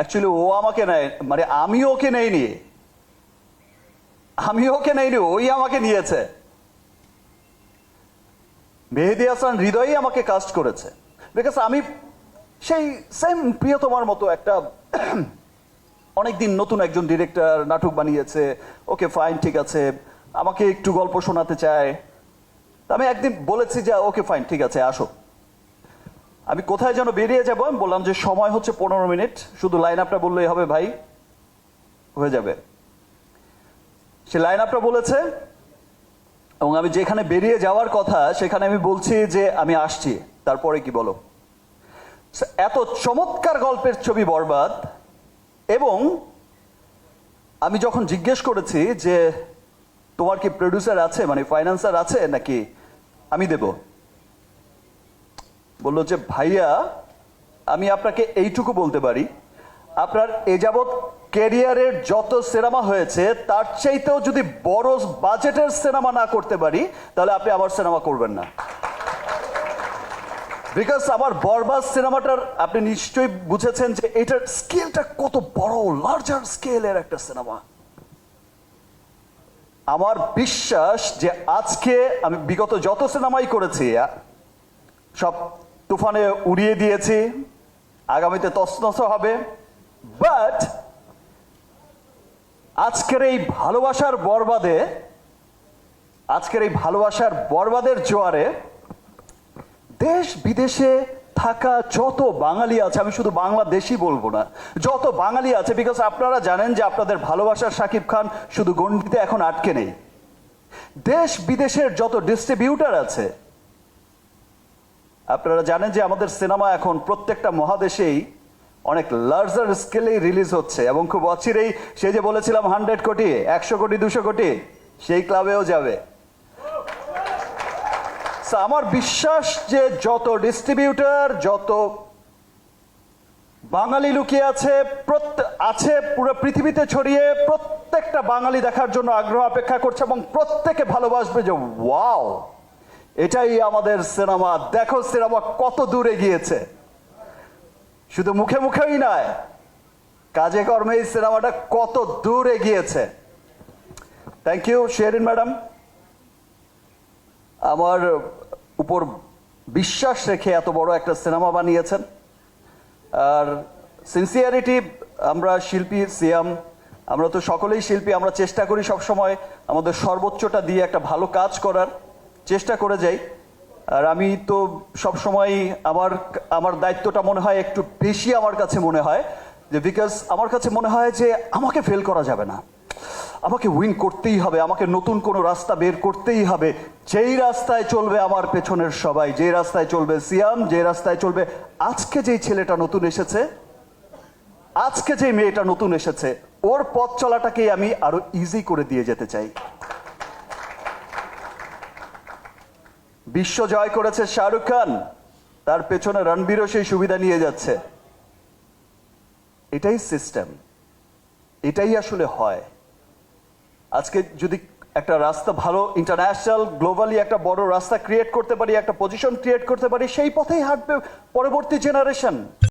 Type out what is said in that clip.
Actually ও আমাকে নেয় মানে আমি ওকে নেইনি। আমি ওকে নেইনি, ওই আমাকে নিয়েছে। মেহেদি হাসান হৃদয়ই আমাকে কাস্ট করেছে। বিকজ আমি সেই সেম প্রিয়তমার মতো একটা অনেকদিন নতুন একজন ডিরেক্টর নাটক বানিয়েছে। ওকে ফাইন ঠিক আছে। আমাকে একটু গল্প শোনাতে চায়। আমি একদিন বলেছি যে, ওকে ফাইন ঠিক আছে, আসো। আমি কোথায় যেন বেরিয়ে যাব? আমি বললাম যে সময় হচ্ছে পনেরো মিনিট। শুধু লাইন আপটা বললেই হবে ভাই। হয়ে যাবে। সে লাইন আপটা বলেছে, এবং আমি যেখানে বেরিয়ে যাওয়ার কথা, সেখানে আমি বলছি যে আমি আসছি। তারপরে কি বলো? এত চমৎকার গল্পের ছবি বরবাদ, এবং আমি যখন জিজ্ঞেস করেছি যে, তোমার কি প্রডিউসার আছে মানে ফাইন্যান্সার আছে, নাকি আমি দেব? বলল যে, ভাইয়া, আমি আপনাকে এইটুকু বলতে পারি। আপনার এ যাবৎ ক্যারিয়ারের যত সিনেমা হয়েছে, তার চাইতেও যদি বড় বাজেটের সিনেমা না করতে পারি, তাহলে আপনি আমার সিনেমা করবেন না। বিকজ আমার বরবাদ সিনেমাটার আপনি নিশ্চয়ই বুঝেছেন যে, এটার স্কেলটা কত বড় লার্জার স্কেলের একটা সিনেমা। আমার বিশ্বাস যে, আজকে আমি বিগত যত সিনেমাই করেছি সব তুফানে উড়িয়ে দিয়েছি, আগামীতে তসনস হবে। বাট আজকের এই ভালোবাসার বরবাদে, আজকের এই ভালোবাসার বরবাদের জোয়ারে দেশ বিদেশে থাকা যত বাঙালি আছে, আমি শুধু বাংলাদেশি বলব না, যত বাঙালি আছে বিকজ আপনারা জানেন যে আপনাদের ভালোবাসার সাকিব খান শুধু গণ্ডিতে এখন আটকে নেই। দেশ বিদেশের যত ডিস্ট্রিবিউটার আছে আপনারা জানেন যে আমাদের সিনেমা এখন প্রত্যেকটা মহাদেশেই অনেক লার্জার স্কেলেই রিলিজ হচ্ছে এবং খুব অচিরেই সে যে বলেছিলাম হান্ড্রেড কোটি, একশো কোটি, দুশো কোটি, সেই ক্লাবেও যাবে। আমার বিশ্বাস যে যত ডিস্ট্রিবিউটর যত বাঙালি লুকিয়ে আছে আছে পুরো পৃথিবীতে ছড়িয়ে প্রত্যেকটা বাঙালি দেখার জন্য আগ্রহ অপেক্ষা করছে এবং প্রত্যেকে ভালোবাসবে যে ওয়াও এটাই আমাদের সিনেমা। দেখো সিনেমা কত দূরে গিয়েছে শুধু মুখে মুখেই নয়, কাজে কর্মে এই সিনেমাটা কত দূরে গিয়েছে থ্যাংক ইউ শেরিন ম্যাডাম আমার উপর বিশ্বাস রেখে এত বড় একটা সিনেমা বানিয়েছেন। আর সিনসিয়ারিটি আমরা শিল্পী সিয়াম আমরা তো সকলেই শিল্পী, আমরা চেষ্টা করি সব সময় আমাদের সর্বোচ্চটা দিয়ে একটা ভালো কাজ করার। চেষ্টা করে যাই। আর আমি তো সব সময় আমার আমার দায়িত্বটা মনে হয় একটু বেশি আমার কাছে মনে হয়, যে বিকজ আমার কাছে মনে হয় যে আমাকে ফেল করা যাবে না। আমাকে উইন করতেই হবে, আমাকে নতুন কোনো রাস্তা বের করতেই হবে। যেই রাস্তায় চলবে আমার পেছনের সবাই যে রাস্তায় চলবে সিয়াম যে রাস্তায় চলবে আজকে যেই ছেলেটা নতুন এসেছে, আজকে যে মেয়েটা নতুন এসেছে, ওর পথ চলাটাকেই আমি আরও ইজি করে দিয়ে যেতে চাই। বিশ্ব জয় করেছে শাহরুখ খান। তার পেছনে রণবীরও সেই সুবিধা নিয়ে যাচ্ছে। এটাই সিস্টেম এটাই আসলে হয়। আজকে যদি একটা রাস্তা ভালো ইন্টারন্যাশনাল গ্লোবালি একটা বড় রাস্তা ক্রিয়েট করতে পারি, একটা পজিশন ক্রিয়েট করতে পারি, সেই পথেই হাঁটবে পরবর্তী জেনারেশন